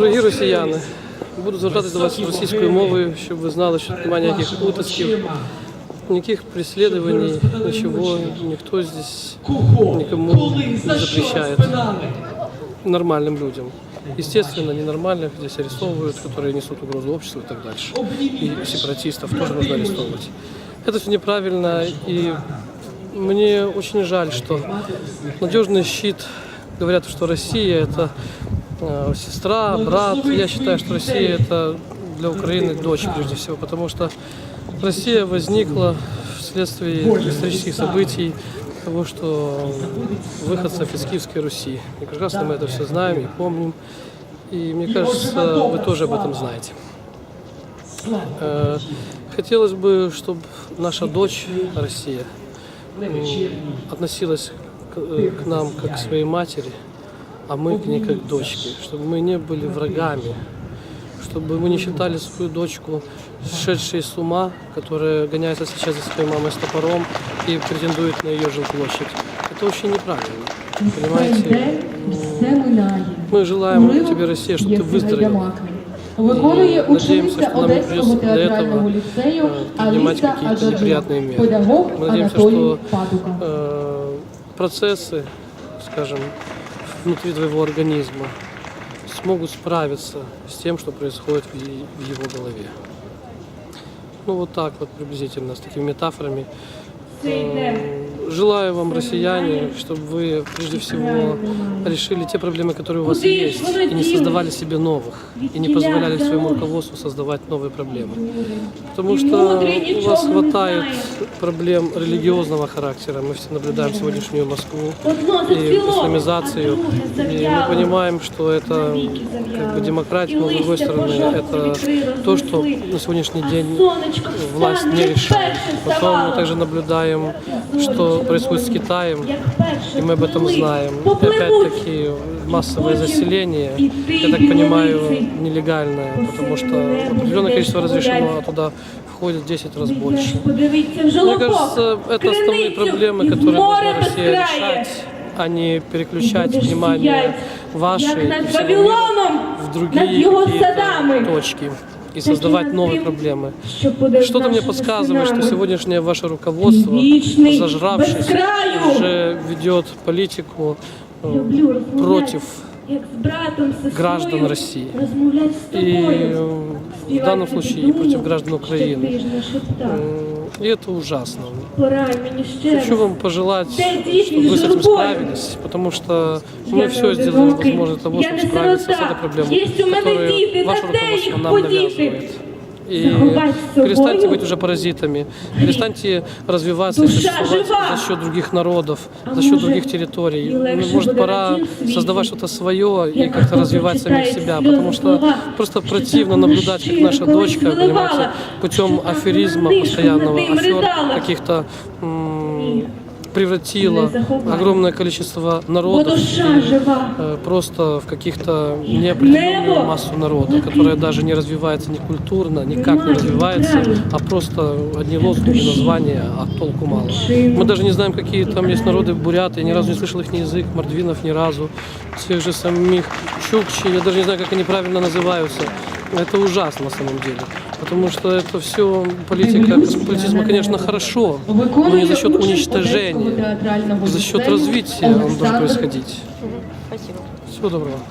Дорогі росіяни, буду звертатися до вас російською мовою, щоб ви знали, що немає ніяких утисків, ніяких преслідувань, нічого, ніхто здесь никому не запрещает нормальным людям. Естественно, ненормальных здесь арестовывают, которые несут угрозу обществу и так дальше. И сепаратистов тоже нужно арестовывать. Это все неправильно, и мне очень жаль, что надежный щит говорят, что Россия это э, сестра, брат. Я считаю, что Россия это для Украины дочь прежде всего, потому что Россия возникла вследствие исторических событий того, что выходцев из Киевской Руси. И прекрасно мы это все знаем и помним. И мне кажется, вы тоже об этом знаете. Э, Хотелось бы, чтобы наша дочь Россия относилась э, к нам как к своей матери, а мы к ней как к дочке, чтобы мы не были врагами, чтобы мы не считали свою дочку сшедшей с ума, которая гоняется сейчас за своей мамой с топором и претендует на ее жилплощадь. Это очень неправильно. Понимаете, все минає. мы желаем тебе, Россия, чтобы ты выздоровела. Виконує И надеемся, учениця что нам не Одеського придется для театрального этого ліцею э, принимать Аліса какие-то Аджадіна, неприятные меры. педагог Мы надеемся, Анатолій что Падука. э, процессы, скажем, внутри твоего организма смогут справиться с тем, что происходит в, его голове. Ну вот так вот приблизительно, с такими метафорами. Э, Желаю вам, россияне, чтобы вы прежде всего решили те проблемы, которые у вас есть, и не создавали себе новых, и не позволяли своему руководству создавать новые проблемы. Потому что у вас хватает проблем религиозного характера. Мы все наблюдаем сегодняшнюю Москву и исламизацию. И мы понимаем, что это как бы демократия, но с другой стороны, это то, что на сегодняшний день власть не решает. Потом мы также наблюдаем, что происходит с Китаем, и мы об этом знаем. И опять-таки массовое заселение, я так понимаю, нелегальное, потому что определенное количество разрешено, а туда входит в 10 раз больше. Мне кажется, это основные проблемы, которые должна Россия решать, а не переключать внимание вашей и всего мира в другие точки и создавать новые проблемы. Что-то мне подсказывает, что сегодняшнее ваше руководство, зажравшись, уже ведет политику э, против граждан России. И э, в данном случае и против граждан Украины. И это ужасно. Хочу вам пожелать, чтобы вы с этим справились, потому что мы все сделаем возможно для того, чтобы справиться с этой проблемой, которую ваше руководство нам навязывает. И перестаньте быть уже паразитами, перестаньте развиваться и существовать за счет других народов, за счет других территорий. Может, пора создавать что-то свое и как-то развивать самих себя, потому что просто противно наблюдать, как наша дочка, понимаете, путем аферизма постоянного, афер каких-то превратила огромное количество народов э, просто в каких-то неопределенную массу народа, которая даже не развивается ни культурно, никак не развивается, а просто одни лозунги, названия, а толку мало. Мы даже не знаем, какие там есть народы буряты, я ни разу не слышал их язык, мордвинов ни разу, тех же самих чукчи, я даже не знаю, как они правильно называются. Это ужасно на самом деле. Потому что это все политика, космополитизма, конечно, хорошо, но не за счет уничтожения, за счет развития он должен происходить. Спасибо. Всего доброго.